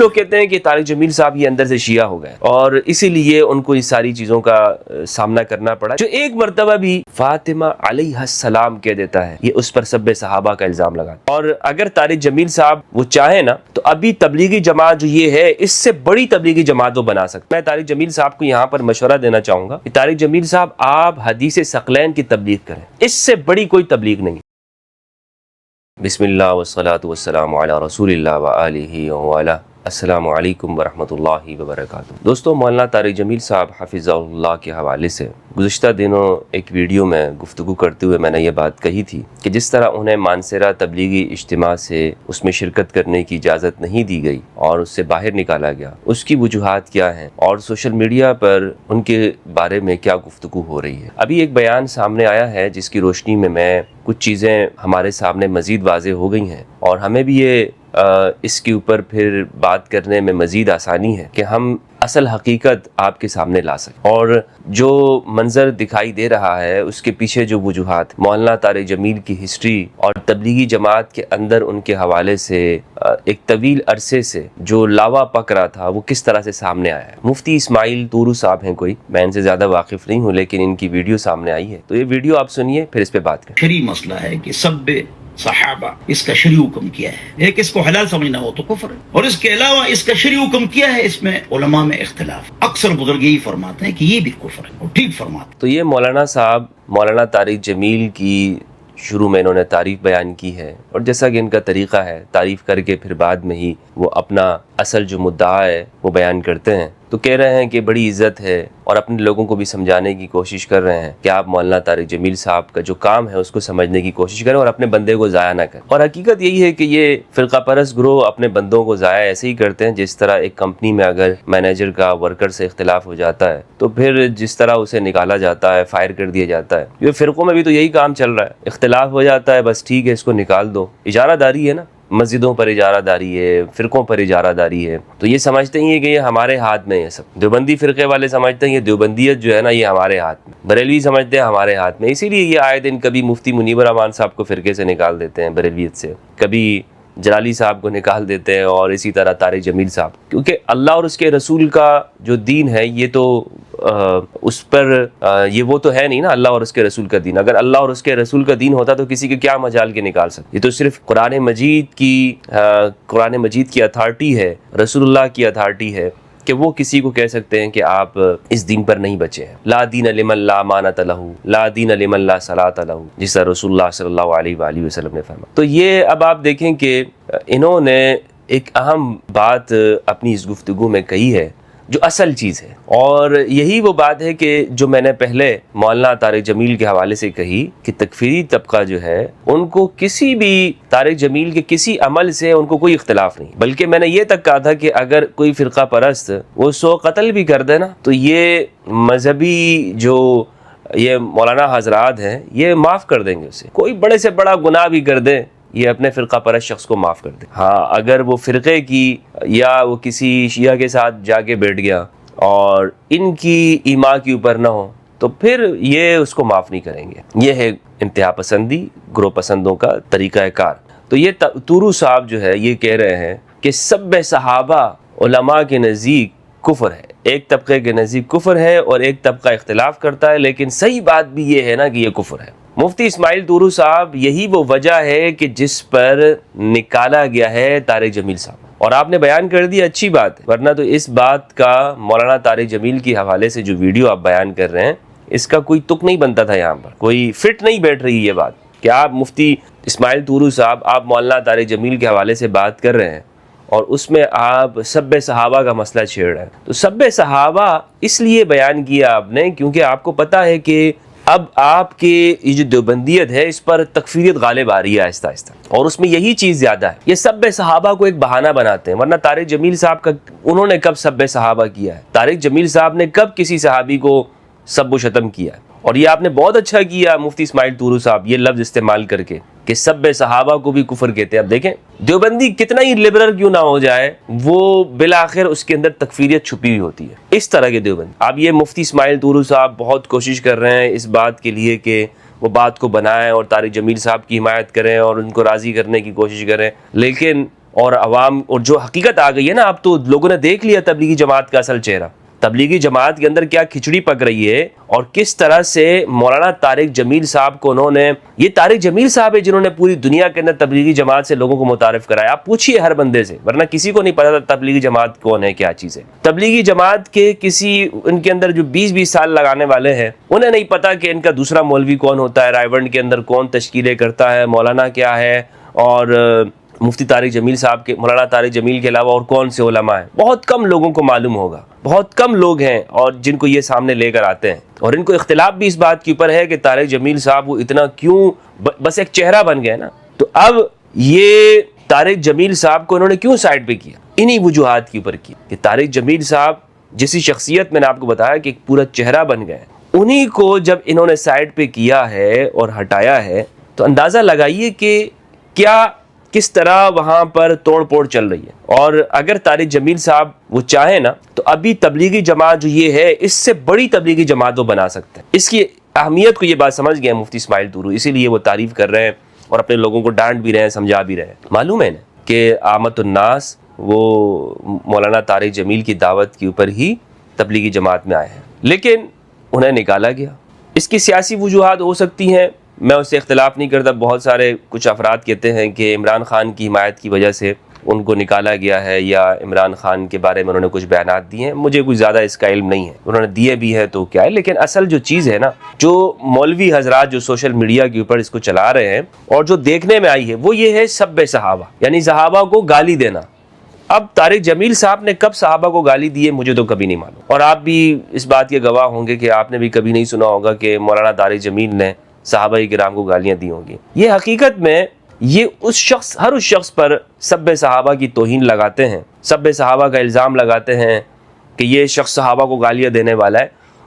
لوگ کہتے ہیں کہ طارق جمیل صاحب یہ اندر سے شیعہ ہو گئے اور اسی لیے ان کو اس ساری چیزوں کا سامنا کرنا پڑا۔ جو ایک مرتبہ بھی فاطمہ علیہ السلام کہہ دیتا ہے، یہ اس پر سب صحابہ کا الزام لگا اور اگر طارق جمیل صاحب وہ چاہیں نا، تو ابھی تبلیغی جماعت جو یہ ہے، اس سے بڑی تبلیغی جماعت وہ بنا سکتا میں طارق جمیل صاحب کو یہاں پر مشورہ دینا چاہوں گا کہ طارق جمیل صاحب، آپ حدیث ثقلین کی تبلیغ کریں۔ اس سے بڑی کوئی تبلیغ نہیں۔ بسم اللہ والصلاة والسلام علی رسول اللہ وآلہ السلام علیکم ورحمۃ اللہ وبرکاتہ۔ دوستو، مولانا طارق جمیل صاحب حافظ اللہ کے حوالے سے گزشتہ دنوں ایک ویڈیو میں گفتگو کرتے ہوئے میں نے یہ بات کہی تھی کہ جس طرح انہیں مانسرا تبلیغی اجتماع سے اس میں شرکت کرنے کی اجازت نہیں دی گئی اور اس سے باہر نکالا گیا، اس کی وجوہات کیا ہیں اور سوشل میڈیا پر ان کے بارے میں کیا گفتگو ہو رہی ہے۔ ابھی ایک بیان سامنے آیا ہے جس کی روشنی میں میں کچھ چیزیں ہمارے سامنے مزید واضح ہو گئی ہیں اور ہمیں بھی یہ اس کے اوپر پھر بات کرنے میں مزید آسانی ہے کہ ہم اصل حقیقت آپ کے سامنے لا سکیں۔ اور جو منظر دکھائی دے رہا ہے، اس کے پیچھے جو وجوہات، مولانا طارق جمیل کی ہسٹری اور تبلیغی جماعت کے اندر ان کے حوالے سے ایک طویل عرصے سے جو لاوا پک رہا تھا، وہ کس طرح سے سامنے آیا ہے؟ مفتی اسماعیل تورو صاحب ہیں کوئی، میں ان سے زیادہ واقف نہیں ہوں، لیکن ان کی ویڈیو سامنے آئی ہے۔ تو یہ ویڈیو آپ سنیے، پھر اس پہ بات کریں۔ مسئلہ ہے کہ سب صحابہ، اس کا شریع حکم کیا ہے۔ ایک اس کو حلال سمجھنا ہو تو کفر ہے۔ اور اس کے علاوہ اس کا شریع حکم کیا ہے، اس میں علماء میں اختلاف۔ اکثر بزرگ یہی فرماتے ہیں کہ یہ بھی کفر ہے اور ٹھیک فرماتے ہیں۔ تو یہ مولانا صاحب، مولانا طارق جمیل کی شروع میں انہوں نے تعریف بیان کی ہے۔ اور جیسا کہ ان کا طریقہ ہے، تعریف کر کے پھر بعد میں ہی وہ اپنا اصل جو مدعا ہے، وہ بیان کرتے ہیں۔ تو کہہ رہے ہیں کہ بڑی عزت ہے اور اپنے لوگوں کو بھی سمجھانے کی کوشش کر رہے ہیں۔ کہ آپ مولانا طارق جمیل صاحب کا جو کام ہے اس کو سمجھنے کی کوشش کریں اور اپنے بندے کو ضائع نہ کریں؟ اور حقیقت یہی ہے کہ یہ فرقہ پرست گروہ اپنے بندوں کو ضائع ایسے ہی کرتے ہیں جس طرح ایک کمپنی میں اگر مینیجر کا ورکر سے اختلاف ہو جاتا ہے تو پھر جس طرح اسے نکالا جاتا ہے، فائر کر دیا جاتا ہے۔ یہ فرقوں میں بھی تو یہی کام چل رہا ہے۔ اختلاف ہو جاتا ہے، بس ٹھیک ہے، اس کو نکال دو۔ اجارہ داری ہے نا؟ مسجدوں پر اجارہ داری ہے، فرقوں پر اجارہ داری ہے۔ تو یہ سمجھتے ہیں کہ یہ ہمارے ہاتھ میں ہے سب۔ دیوبندی فرقے والے سمجھتے ہیں یہ دیوبندیت جو ہے نا، یہ ہمارے ہاتھ میں۔ بریلوی سمجھتے ہیں ہمارے ہاتھ میں۔ اسی لیے یہ آئے دن کبھی مفتی منیب الرحمان صاحب کو فرقے سے نکال دیتے ہیں بریلویت سے۔ کبھی جلالی صاحب کو نکال دیتے ہیں اور اسی طرح طارق جمیل صاحب۔ کیونکہ اللہ اور اس کے رسول کا جو دین ہے، یہ تو اس پر یہ وہ تو ہے نہیں نا، اللہ اور اس کے رسول کا دین۔ اگر اللہ اور اس کے رسول کا دین ہوتا تو کسی کے کیا مجال کے نکال سکتے؟ یہ تو صرف قرآن مجید کی قرآن مجید کی اتھارٹی ہے، رسول اللہ کی اتھارٹی ہے۔ کہ وہ کسی کو کہہ سکتے ہیں کہ آپ اس دین پر نہیں بچے ہیں۔ لا دین علم اللہ مانت لہو، لا دین علم اللہ صلاح لہو، جس طرح رسول اللہ صلی اللہ علیہ وآلہ وسلم نے فرما تو یہ اب آپ دیکھیں کہ انہوں نے ایک اہم بات اپنی اس گفتگو میں کہی ہے۔ جو اصل چیز ہے۔ اور یہی وہ بات ہے کہ جو میں نے پہلے مولانا طارق جمیل کے حوالے سے کہی کہ تکفیری طبقہ جو ہے، ان کو کسی بھی طارق جمیل کے کسی عمل سے ان کو کوئی اختلاف نہیں۔ بلکہ میں نے یہ تک کہا تھا کہ اگر کوئی فرقہ پرست وہ سو قتل بھی کر دے نا، تو یہ مذہبی جو یہ مولانا حضرات ہیں، یہ معاف کر دیں گے اسے۔ کوئی بڑے سے بڑا گناہ بھی کر دیں یہ اپنے فرقہ پرست شخص کو معاف کر دے۔ ہاں اگر وہ فرقے کی یا وہ کسی شیعہ کے ساتھ جا کے بیٹھ گیا اور ان کی ایما کے اوپر نہ ہو، تو پھر یہ اس کو معاف نہیں کریں گے۔ یہ ہے انتہا پسندی، گروہ پسندوں کا طریقہ کار۔ تو یہ تورو صاحب جو ہے، یہ کہہ رہے ہیں کہ سب صحابہ علماء کے نزدیک کفر ہے۔ ایک طبقے کے نزدیک کفر ہے اور ایک طبقہ اختلاف کرتا ہے، لیکن صحیح بات بھی یہ ہے نا کہ یہ کفر ہے۔ مفتی اسماعیل دورو صاحب، یہی وہ وجہ ہے کہ جس پر نکالا گیا ہے طارق جمیل صاحب۔ اور آپ نے بیان کر دیا اچھی بات ہے۔ ورنہ تو اس بات کا مولانا طارق جمیل کی حوالے سے جو ویڈیو آپ بیان کر رہے ہیں، اس کا کوئی تک نہیں بنتا تھا یہاں پر۔ کوئی فٹ نہیں بیٹھ رہی یہ بات۔ کہ آپ مفتی اسماعیل تورو صاحب، آپ مولانا طارق جمیل کے حوالے سے بات کر رہے ہیں؟ اور اس میں آپ سب صحابہ کا مسئلہ چھیڑ رہے ہیں۔ تو سب صحابہ اس لیے بیان کیا آپ نے، کیونکہ آپ کو پتا ہے کہ اب آپ کے یہ جو دیوبندیت ہے، اس پر تکفیریت غالب آ رہی ہے آہستہ آہستہ۔ اور اس میں یہی چیز زیادہ ہے۔ یہ سب صحابہ کو ایک بہانہ بناتے ہیں، ورنہ طارق جمیل صاحب کا، انہوں نے کب سب صحابہ کیا ہے؟ طارق جمیل صاحب نے کب کسی صحابی کو سب و شتم کیا ہے؟ اور یہ آپ نے بہت اچھا کیا مفتی اسماعیل تورو صاحب، یہ لفظ استعمال کر کے کہ سب صحابہ کو بھی کفر کہتے ہیں۔ اب دیکھیں، دیوبندی کتنا ہی لبرل کیوں نہ ہو جائے، وہ بالآخر اس کے اندر تکفیریت چھپی ہوئی ہوتی ہے۔ اس طرح کے دیوبندی۔ اب یہ مفتی اسماعیل تورو صاحب بہت کوشش کر رہے ہیں اس بات کے لیے کہ وہ بات کو بنائیں اور طارق جمیل صاحب کی حمایت کریں اور ان کو راضی کرنے کی کوشش کریں۔ لیکن اور عوام اور جو حقیقت آ گئی ہے نا، اب تو لوگوں نے دیکھ لیا تبلیغی جماعت کا اصل چہرہ۔ تبلیغی جماعت کے اندر کیا کھچڑی پک رہی ہے اور کس طرح سے مولانا طارق جمیل صاحب کو انہوں نے یہ طارق جمیل صاحب ہے جنہوں نے پوری دنیا کے اندر تبلیغی جماعت سے لوگوں کو متعارف کرایا۔ آپ پوچھیے ہر بندے سے، ورنہ کسی کو نہیں پتا تھا تبلیغی جماعت کون ہے، کیا چیز ہے۔ تبلیغی جماعت کے کسی ان کے اندر جو بیس بیس سال لگانے والے ہیں، انہیں نہیں پتا کہ ان کا دوسرا مولوی کون ہوتا ہے، رائے ونڈ کے اندر کون تشکیلیں کرتا ہے، مولانا کیا ہے، اور مفتی طارق جمیل صاحب کے مولانا طارق جمیل کے علاوہ اور کون سے علماء ہیں؟ بہت کم لوگوں کو معلوم ہوگا۔ بہت کم لوگ ہیں اور جن کو یہ سامنے لے کر آتے ہیں۔ اور ان کو اختلاف بھی اس بات کے اوپر ہے کہ طارق جمیل صاحب وہ اتنا کیوں بس ایک چہرہ بن گئے نا۔ تو اب یہ طارق جمیل صاحب کو انہوں نے کیوں سائڈ پہ کیا؟ انہی وجوہات کے اوپر کیا کہ طارق جمیل صاحب جیسی شخصیت میں نے آپ کو بتایا کہ ایک پورا چہرہ بن گئے انہی کو جب انہوں نے سائڈ پہ کیا ہے اور ہٹایا ہے تو اندازہ لگائیے کہ کیا کس طرح وہاں پر توڑ پوڑ چل رہی ہے؟ اور اگر طارق جمیل صاحب وہ چاہیں نا، تو ابھی تبلیغی جماعت جو یہ ہے، اس سے بڑی تبلیغی جماعت وہ بنا سکتے ہیں۔ اس کی اہمیت کو یہ بات سمجھ گئے مفتی اسماعیل دورو، اسی لیے وہ تعریف کر رہے ہیں اور اپنے لوگوں کو ڈانٹ بھی رہے ہیں، سمجھا بھی رہے ہیں۔ معلوم ہے نا کہ آمد الناس وہ مولانا طارق جمیل کی دعوت کے اوپر ہی تبلیغی جماعت میں آئے ہیں۔ لیکن انہیں نکالا گیا۔ اس کی سیاسی وجوہات ہو سکتی ہیں میں اس سے اختلاف نہیں کرتا، بہت سارے کچھ افراد کہتے ہیں کہ عمران خان کی حمایت کی وجہ سے ان کو نکالا گیا ہے یا عمران خان کے بارے میں انہوں نے کچھ بیانات دیے ہیں۔ مجھے کچھ زیادہ اس کا علم نہیں ہے۔ انہوں نے دیے بھی ہے تو کیا ہے؟ لیکن اصل جو چیز ہے نا، جو مولوی حضرات جو سوشل میڈیا کے اوپر اس کو چلا رہے ہیں اور جو دیکھنے میں آئی ہے، وہ یہ ہے سب صحابہ۔ یعنی صحابہ کو گالی دینا۔ اب طارق جمیل صاحب نے کب صحابہ کو گالی دی ہے، مجھے تو کبھی نہیں معلوم۔ اور آپ بھی اس بات کے گواہ ہوں گے کہ آپ نے بھی کبھی نہیں سنا ہوگا کہ مولانا طارق جمیل نے صحابہ کرام کو گالیاں دی ہوں گی۔ یہ حقیقت میں یہ اس شخص، ہر اس شخص پر سب صحابہ کی توہین لگاتے ہیں۔ سب صحابہ کا الزام لگاتے ہیں کہ یہ شخص صحابہ کو گالیاں دینے والا ہے۔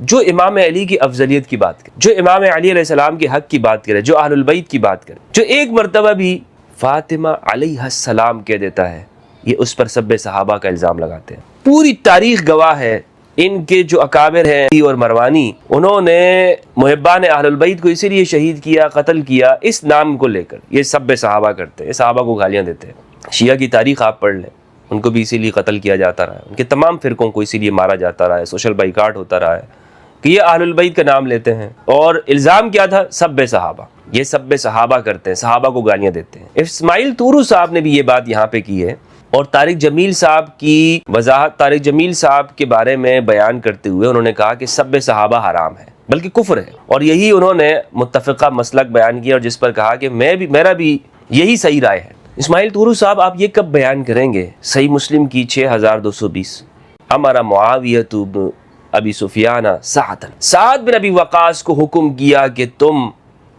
جو امام علی کی افضلیت کی بات کرے، جو امام علی علیہ السلام کے حق کی بات کرے، جو اہل البیت کی بات کرے، جو ایک مرتبہ بھی فاطمہ علیہ السلام کہہ دیتا ہے، یہ اس پر سب صحابہ کا الزام لگاتے ہیں۔ پوری تاریخ گواہ ہے ان کے جو اکابر ہیں اور مروانی، انہوں نے محبان اہل البعید کو اسی لیے شہید کیا، قتل کیا، اس نام کو لے کر۔ یہ سب صحابہ کرتے ہیں، صحابہ کو گالیاں دیتے ہیں۔ شیعہ کی تاریخ آپ پڑھ لیں۔ ان کو بھی اسی لیے قتل کیا جاتا رہا ہے۔ ان کے تمام فرقوں کو اسی لیے مارا جاتا رہا ہے، سوشل بائیکاٹ ہوتا رہا ہے۔ کہ یہ اہل البعید کا نام لیتے ہیں۔ اور الزام کیا تھا؟ سب صحابہ۔ یہ سب صحابہ کرتے ہیں، صحابہ کو گالیاں دیتے ہیں۔ اسماعیل تورو صاحب نے بھی یہ بات یہاں پہ کی ہے۔ اور طارق جمیل صاحب کی وضاحت، طارق جمیل صاحب کے بارے میں بیان کرتے ہوئے انہوں نے کہا کہ سب صحابہ حرام ہے بلکہ کفر ہے اور یہی انہوں نے متفقہ مسلک بیان کیا اور جس پر کہا کہ میں بھی، میرا بھی یہی صحیح رائے ہے۔ اسماعیل تورو صاحب، آپ یہ کب بیان کریں گے؟ صحیح مسلم کی چھ ہزار دو سو بیس۔ ہمارا معاویت ابی سفیانہ سعد سعد بن ابی وقاص کو حکم کیا کہ تم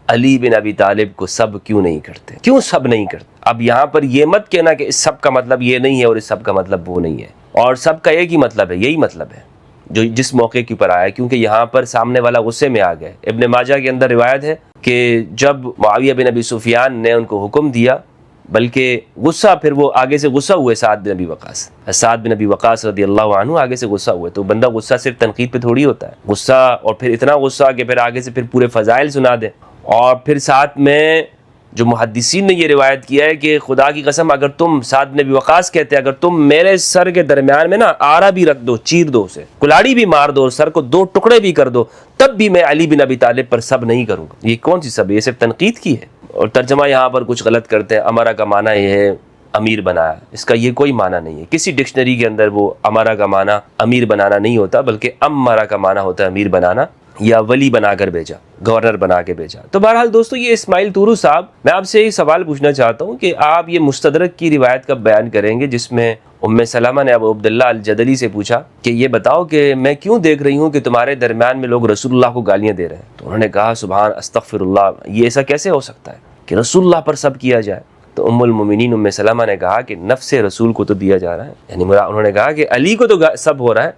علی بن ابی طالب کو سب کیوں نہیں کرتے؟ کیوں سب نہیں کرتے؟ اب یہاں پر یہ مت کہنا کہ اس سب کا مطلب یہ نہیں ہے اور اس سب کا مطلب وہ نہیں ہے۔ اور سب کا ایک ہی مطلب ہے، یہی مطلب ہے، جو جس موقع کے اوپر آیا کیونکہ یہاں پر سامنے والا غصے میں آ گئے ابن ماجہ کے اندر روایت ہے کہ جب معاویہ بن ابی سفیان نے ان کو حکم دیا، بلکہ غصہ پھر وہ آگے سے غصہ ہوئے، سعد بن ابی وقاص۔ سعد بن ابی وقاص رضی اللہ عنہ آگے سے غصہ ہوئے، تو بندہ غصہ صرف تنقید پہ تھوڑی ہوتا ہے۔ غصہ اور پھر اتنا غصہ کہ پھر آگے سے پھر پورے فضائل سنا دے۔ اور پھر ساتھ میں جو محدثین نے یہ روایت کیا ہے کہ خدا کی قسم اگر تم سعد نے بھی وقاص کہتے ہیں، اگر تم میرے سر کے درمیان میں نا آرا بھی رکھ دو، چیر دو اسے، کلاڑی بھی مار دو سر کو دو ٹکڑے بھی کر دو، تب بھی میں علی بن ابی طالب پر سب نہیں کروں گا۔ یہ کون سی سب یہ صرف تنقید کی ہے؟ اور ترجمہ یہاں پر کچھ غلط کرتے ہیں۔ امارا کا معنی یہ ہے امیر بنایا۔ اس کا یہ کوئی معنی نہیں ہے۔ کسی ڈکشنری کے اندر وہ امارا کا معنی امیر بنانا نہیں ہوتا، بلکہ امارا کا معنی ہوتا ہے امیر بنانا۔ یا ولی بنا کر بھیجا، گورنر بنا کے بھیجا۔ تو بہرحال دوستو، یہ اسماعیل تورو صاحب، میں آپ سے یہ سوال پوچھنا چاہتا ہوں کہ آپ یہ مستدرک کی روایت کا بیان کریں گے، جس میں ام سلامہ نے ابو عبداللہ الجدلی سے پوچھا کہ یہ بتاؤ کہ میں کیوں دیکھ رہی ہوں کہ تمہارے درمیان میں لوگ رسول اللہ کو گالیاں دے رہے ہیں؟ تو انہوں نے کہا، سبحان استغفر اللہ یہ ایسا کیسے ہو سکتا ہے کہ رسول اللہ پر سب کیا جائے؟ تو ام المومنین ام سلامہ نے کہا کہ نفس رسول کو تو دیا جا رہا ہے۔ یعنی انہوں نے کہا کہ علی کو تو سب ہو رہا ہے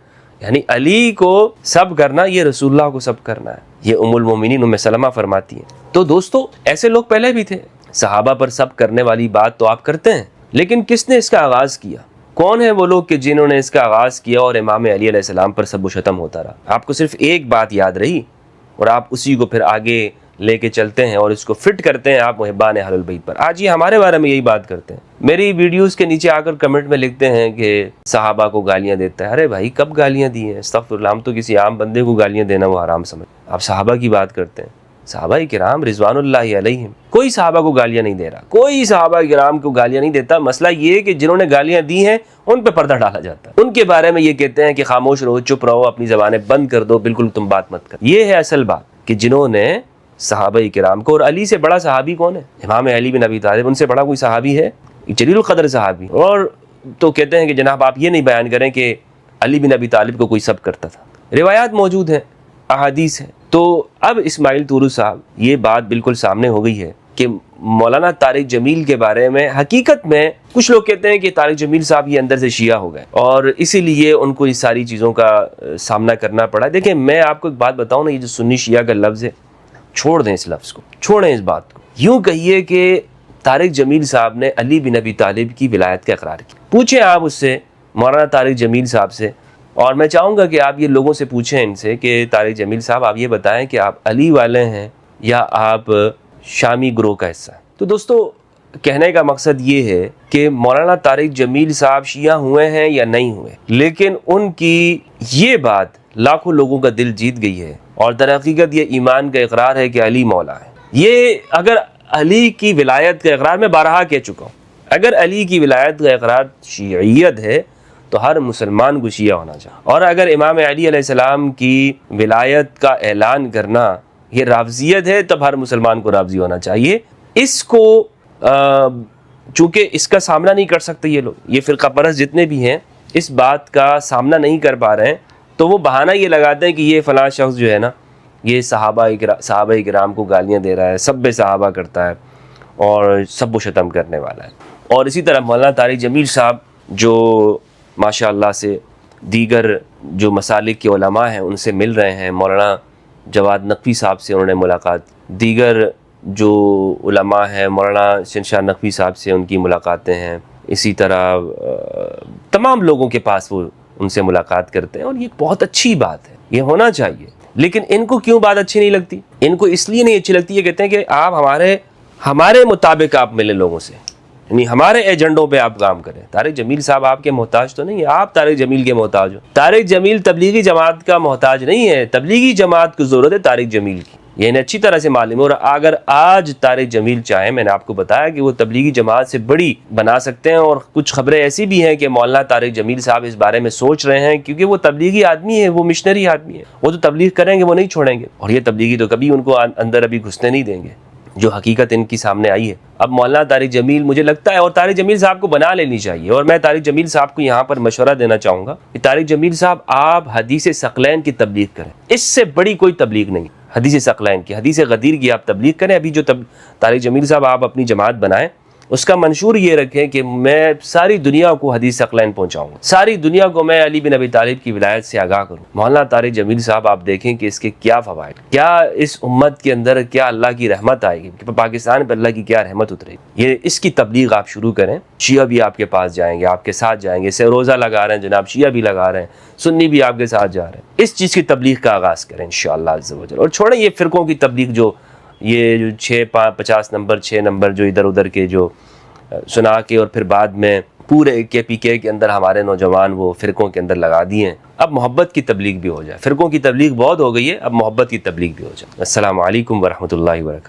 یعنی علی کو سب کرنا، یہ رسول اللہ کو سب کرنا ہے۔ یہ ام المومنین، ام سلمہ فرماتی ہیں۔ تو دوستو، ایسے لوگ پہلے بھی تھے۔ صحابہ پر سب کرنے والی بات تو آپ کرتے ہیں، لیکن کس نے اس کا آغاز کیا؟ کون ہے وہ لوگ کہ جنہوں نے اس کا آغاز کیا اور امام علی علیہ السلام پر سب و شتم ہوتا رہا؟ آپ کو صرف ایک بات یاد رہی اور آپ اسی کو پھر آگے لے کے چلتے ہیں اور اس کو فٹ کرتے ہیں آپ محبان حل البعید پر۔ آج یہ ہمارے بارے میں یہی بات کرتے ہیں۔ میری ویڈیوز کے نیچے آ کر کمنٹ میں لکھتے ہیں کہ صحابہ کو گالیاں دیتا ہے۔ ارے بھائی، کب گالیاں دی ہیں؟ استغفر اللہ، ہم تو کسی عام بندے کو گالیاں دینا وہ حرام سمجھ۔ آپ صحابہ کی بات کرتے ہیں۔ صحابہ کرام رضوان اللہ علیہم۔ کوئی صحابہ کو گالیاں نہیں دے رہا۔ کوئی صحابہ کرام کو گالیاں نہیں دیتا۔ مسئلہ یہ کہ جنہوں نے گالیاں دی ہیں، ان پہ پردہ ڈالا جاتا ہے۔ ان کے بارے میں یہ کہتے ہیں کہ خاموش رہو، چپ رہو، اپنی زبانیں بند کر دو، بالکل تم بات مت کر۔ یہ ہے اصل بات کہ جنہوں نے صحابہ کرام کو اور علی سے بڑا صحابی کون ہے؟ امام علی بن ابی طالب، ان سے بڑا کوئی صحابی ہے؟ جلیل القدر صحابی۔ اور تو کہتے ہیں کہ جناب آپ یہ نہیں بیان کریں کہ علی بن ابی طالب کو کوئی سب کرتا تھا۔ روایات موجود ہیں، احادیث ہیں۔ تو اب اسماعیل تورو صاحب، یہ بات بالکل سامنے ہو گئی ہے کہ مولانا طارق جمیل کے بارے میں حقیقت میں کچھ لوگ کہتے ہیں کہ طارق جمیل صاحب یہ اندر سے شیعہ ہو گئے۔ اور اسی لیے ان کو اس ساری چیزوں کا سامنا کرنا پڑا۔ دیکھیں، میں آپ کو ایک بات بتاؤں نا، یہ جو سنی شیعہ کا لفظ ہے چھوڑ دیں اس لفظ کو، چھوڑیں اس بات کو۔ یوں کہیے کہ طارق جمیل صاحب نے علی بن ابی طالب کی ولایت کا اقرار کیا۔ پوچھیں آپ اس سے، مولانا طارق جمیل صاحب سے۔ اور میں چاہوں گا کہ آپ یہ لوگوں سے پوچھیں ان سے کہ طارق جمیل صاحب، آپ یہ بتائیں کہ آپ علی والے ہیں یا آپ شامی گروہ کا حصہ ہیں؟ تو دوستو، کہنے کا مقصد یہ ہے کہ مولانا طارق جمیل صاحب شیعہ ہوئے ہیں یا نہیں ہوئے، لیکن ان کی یہ بات لاکھوں لوگوں کا دل جیت گئی ہے اور در حقیقت یہ ایمان کا اقرار ہے کہ علی مولا ہے۔ یہ اگر علی کی ولایت کا اقرار، میں بارہا کہہ چکا ہوں۔ اگر علی کی ولایت کا اقرار شیعیت ہے، تو ہر مسلمان کو شیعہ ہونا چاہیے۔ اور اگر امام علی علیہ السلام کی ولایت کا اعلان کرنا یہ رافضیت ہے، تب ہر مسلمان کو رافضی ہونا چاہیے۔ اس کو چونکہ اس کا سامنا نہیں کر سکتے یہ لوگ، یہ فرقہ پرست جتنے بھی ہیں، اس بات کا سامنا نہیں کر پا رہے ہیں۔ تو وہ بہانہ یہ لگاتے ہیں کہ یہ فلاں شخص جو ہے نا، یہ صحابہ صحابہ کرام کو گالیاں دے رہا ہے، سب بے صحابہ کرتا ہے اور سب و شتم کرنے والا ہے۔ اور اسی طرح مولانا طارق جمیل صاحب جو ماشاء اللہ سے دیگر جو مسالک کے علماء ہیں، ان سے مل رہے ہیں۔ مولانا جواد نقوی صاحب سے انہوں نے ملاقات، دیگر جو علماء ہیں، مولانا شنشاہ نقوی صاحب سے ان کی ملاقاتیں ہیں۔ اسی طرح تمام لوگوں کے پاس وہ ان سے ملاقات کرتے ہیں اور یہ بہت اچھی بات ہے، یہ ہونا چاہیے۔ لیکن ان کو کیوں بات اچھی نہیں لگتی؟ ان کو اس لیے نہیں اچھی لگتی، یہ کہتے ہیں کہ آپ ہمارے ہمارے مطابق آپ ملیں لوگوں سے۔ یعنی ہمارے ایجنڈوں پہ آپ کام کریں۔ طارق جمیل صاحب آپ کے محتاج تو نہیں ہے آپ طارق جمیل کے محتاج ہو۔ طارق جمیل تبلیغی جماعت کا محتاج نہیں ہے، تبلیغی جماعت کو ضرورت ہے طارق جمیل کی۔ یہ انہیں اچھی طرح سے معلوم ہے۔ اور اگر آج طارق جمیل چاہیں میں نے آپ کو بتایا کہ وہ تبلیغی جماعت سے بڑی بنا سکتے ہیں، اور کچھ خبریں ایسی بھی ہیں کہ مولانا طارق جمیل صاحب اس بارے میں سوچ رہے ہیں، کیونکہ وہ تبلیغی آدمی ہے وہ مشنری آدمی ہے وہ تو تبلیغ کریں گے، وہ نہیں چھوڑیں گے۔ اور یہ تبلیغی تو کبھی ان کو اندر ابھی گھسنے نہیں دیں گے۔ جو حقیقت ان کی سامنے آئی ہے۔ اب مولانا طارق جمیل، مجھے لگتا ہے اور طارق جمیل صاحب کو بنا لینی چاہیے۔ اور میں طارق جمیل صاحب کو یہاں پر مشورہ دینا چاہوں گا کہ طارق جمیل صاحب، آپ حدیث ثقلین کی تبلیغ کریں۔ اس سے بڑی کوئی تبلیغ نہیں۔ حدیث ثقلین کی، حدیث غدیر کی آپ تبلیغ کریں، ابھی جو تب طارق جمیل صاحب آپ اپنی جماعت بنائیں اس کا منشور یہ رکھیں کہ میں ساری دنیا کو حدیث اقلین پہنچاؤں گا۔ ساری دنیا کو میں علی بن ابی طالب کی ولایت سے آگاہ کروں۔ مولانا طارق جمیل صاحب، آپ دیکھیں کہ اس کے کیا فوائد، کیا اس امت کے اندر کیا اللہ کی رحمت آئے گی، کہ پاکستان پہ اللہ کی کیا رحمت اترے گی۔ یہ اس کی تبلیغ آپ شروع کریں۔ شیعہ بھی آپ کے پاس جائیں گے، آپ کے ساتھ جائیں گے۔ سے روزہ لگا رہے ہیں جناب، شیعہ بھی لگا رہے ہیں۔ سنی بھی آپ کے ساتھ جا رہے ہیں۔ اس چیز کی تبلیغ کا آغاز کریں ان شاء اللہ اور چھوڑیں یہ فرقوں کی تبلیغ جو یہ جو چھ پچاس نمبر، چھ نمبر جو ادھر ادھر کے جو سنا کے اور پھر بعد میں پورے کے پی کے کے اندر ہمارے نوجوان وہ فرقوں کے اندر لگا دیے ہیں۔ اب محبت کی تبلیغ بھی ہو جائے۔ فرقوں کی تبلیغ بہت ہو گئی ہے، اب محبت کی تبلیغ بھی ہو جائے۔ السلام علیکم ورحمۃ اللہ وبرکاتہ۔